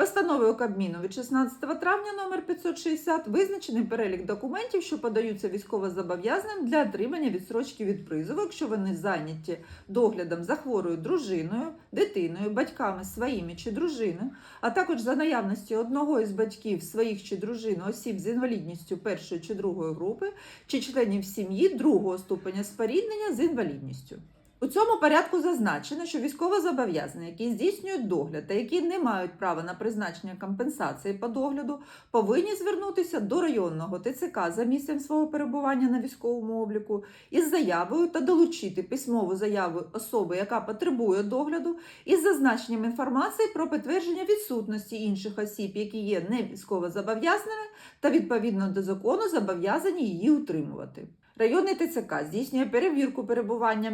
Постановою Кабміну від 16 травня номер 560 визначений перелік документів, що подаються військовозобов'язаним для отримання відсрочки від призову, якщо вони зайняті доглядом за хворою дружиною, дитиною, батьками своїми чи дружиною, а також за наявності одного із батьків своїх чи дружин осіб з інвалідністю першої чи другої групи, чи членів сім'ї другого ступеня споріднення з інвалідністю. У цьому порядку зазначено, що військовозобов'язані, які здійснюють догляд та які не мають права на призначення компенсації по догляду, повинні звернутися до районного ТЦК за місцем свого перебування на військовому обліку із заявою та долучити письмову заяву особи, яка потребує догляду, із зазначенням інформації про підтвердження відсутності інших осіб, які є не військовозобов'язаними, та відповідно до закону зобов'язані її утримувати. Районний ТЦК здійснює перевірку перебування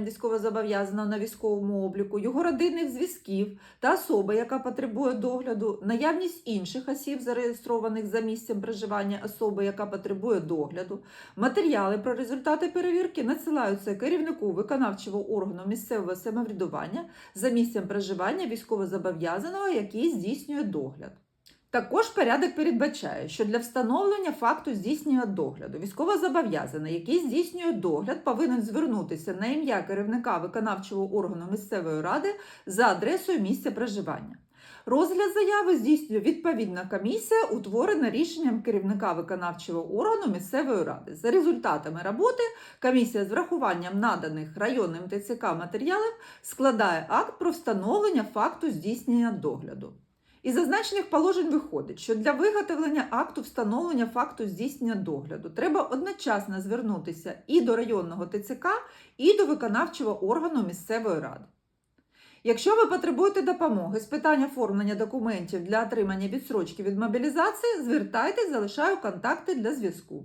військовозобов'язаного на військовому обліку, його родинних зв'язків та особи, яка потребує догляду, наявність інших осіб, зареєстрованих за місцем проживання особи, яка потребує догляду. Матеріали про результати перевірки надсилаються керівнику виконавчого органу місцевого самоврядування за місцем проживання військовозобов'язаного, який здійснює догляд. Також порядок передбачає, що для встановлення факту здійснення догляду військовозобов'язаний, який здійснює догляд, повинен звернутися на ім'я керівника виконавчого органу місцевої ради за адресою місця проживання. Розгляд заяви здійснює відповідна комісія, утворена рішенням керівника виконавчого органу місцевої ради. За результатами роботи комісія з врахуванням наданих районним ТЦК матеріалів складає акт про встановлення факту здійснення догляду. Із зазначених положень виходить, що для виготовлення акту встановлення факту здійснення догляду треба одночасно звернутися і до районного ТЦК, і до виконавчого органу місцевої ради. Якщо ви потребуєте допомоги з питання оформлення документів для отримання відсрочки від мобілізації, звертайтесь, залишаю контакти для зв'язку.